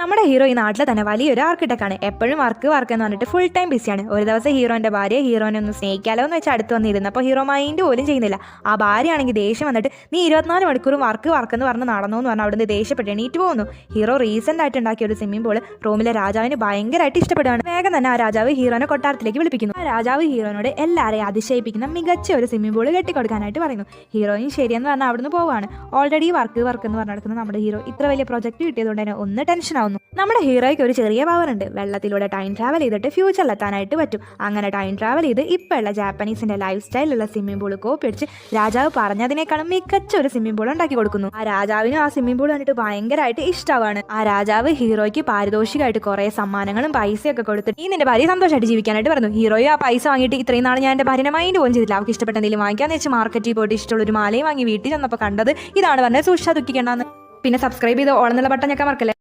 നമ്മുടെ ഹീറോ ഈ നാട്ടിലെ തന്നെ വലിയൊരു ആർക്കിടെക്റ്റാണ് എപ്പോഴും വർക്ക് വർക്ക് എന്ന് പറഞ്ഞിട്ട് ഫുൾ ടൈം ബിസിയാണ് ഒരു ദിവസം ഹീറോന്റെ ഭാര്യ ഹീറോനെ ഒന്ന് സ്നേഹിക്കാലോ എന്ന് വെച്ച് അടുത്ത് വന്നിരുന്നു. അപ്പോൾ ഹീറോ മൈൻഡ് പോലും ചെയ്യുന്നില്ല. ആ ഭാര്യയാണെങ്കിൽ ദേഷ്യം വന്നിട്ട് നീ ഇരുപത്തിനാല് മണിക്കൂറും വർക്ക് വർക്ക് എന്ന് പറഞ്ഞ് നടന്നു എന്ന് പറഞ്ഞാൽ അവിടുന്ന് ദേഷ്യപ്പെട്ട് എണീറ്റ് പോകുന്നു. ഹീറോ റീസെന്റ് ആയിട്ട് ഉണ്ടാക്കിയ ഒരു സ്വിമ്മിംഗ് പൂൾ റൂമിലെ രാജാവിന് ഭയങ്കരമായിട്ട് ഇഷ്ടപ്പെടുകയാണ് വേഗം തന്നെ ആ രാജാവ് ഹീറോനെ കൊട്ടാരത്തിലേക്ക് വിളിപ്പിക്കുന്നു. ആ രാജാവ് ഹീറോനോട് എല്ലാവരെയും അതിശയിപ്പിക്കുന്ന മികച്ച ഒരു സ്വിമ്മിംഗ് പൂൾ കെട്ടിക്കൊടുക്കാനായിട്ട് പറയുന്നു. ഹീറോയിൻ ശരിയെന്ന് പറഞ്ഞാൽ അവിടുന്ന് പോവുകയാണ്. ഓൾറെഡി വർക്ക് വർക്ക് എന്ന് പറഞ്ഞു നടക്കുന്ന നമ്മുടെ ഹീറോ ഇത്ര വലിയ പ്രൊജക്ട് കിട്ടിയതുകൊണ്ട് തന്നെ ഒന്ന് ടെൻഷൻ ആവുന്നു നമ്മുടെ ഹീറോയ്ക്ക് ഒരു ചെറിയ പവർ ഉണ്ട്. വെള്ളത്തിലൂടെ ടൈം ട്രാവൽ ചെയ്തിട്ട് ഫ്യൂച്ചറിൽ എത്താനായിട്ട് പറ്റും. അങ്ങനെ ടൈം ട്രാവൽ ചെയ്ത് ഇപ്പോഴുള്ള ജാപ്പനീസിന്റെ ലൈഫ് സ്റ്റൈലുള്ള സ്വിമ്മിംഗ് പൂൾ കോപ്പി അടിച്ച് രാജാവ് പറഞ്ഞതിനേക്കാളും മികച്ച ഒരു സ്വിമ്മിംഗ് പൂൾ ഉണ്ടാക്കി കൊടുക്കുന്നു. ആ രാജാവിനും ആ സ്വിമ്മിംഗ് പൂൾ കണ്ടിട്ട് ഭയങ്കരമായിട്ട് ഇഷ്ടമാണ് ആ രാജാവ് ഹീറോയ്ക്ക് പാരിതോഷികമായിട്ട് കുറെ സമ്മാനങ്ങളും പൈസയൊക്കെ കൊടുത്തിട്ട് ഈ നിന്റെ ഭാര്യ സന്തോഷമായിട്ട് ജീവിക്കാനായിട്ട് പറഞ്ഞു. ഹീറോയും ആ പൈസ വാങ്ങിയിട്ട് ഇത്രയും നാൾ ഞാൻ എന്റെ ഭാര്യനെ മൈൻഡ് പോലും ചെയ്തില്ല അവർക്ക് ഇഷ്ടപ്പെട്ട എന്തെങ്കിലും വാങ്ങിക്കാന്ന് വെച്ച് മാർക്കറ്റിൽ പോയിട്ട് ഇഷ്ടമുള്ള ഒരു മാലയും വാങ്ങി വീട്ടിൽ ചെന്നപ്പോൾ കണ്ടത് ഇതാണ് പറഞ്ഞത് സൂക്ഷിച്ചാ ദുഃഖിക്കേണ്ടെന്ന് പിന്നെ സബ്സ്ക്രൈബ് ചെയ്ത്? ഓളന്നുള്ള ബട്ടൺ ഞാൻ മറക്കല്ലേ?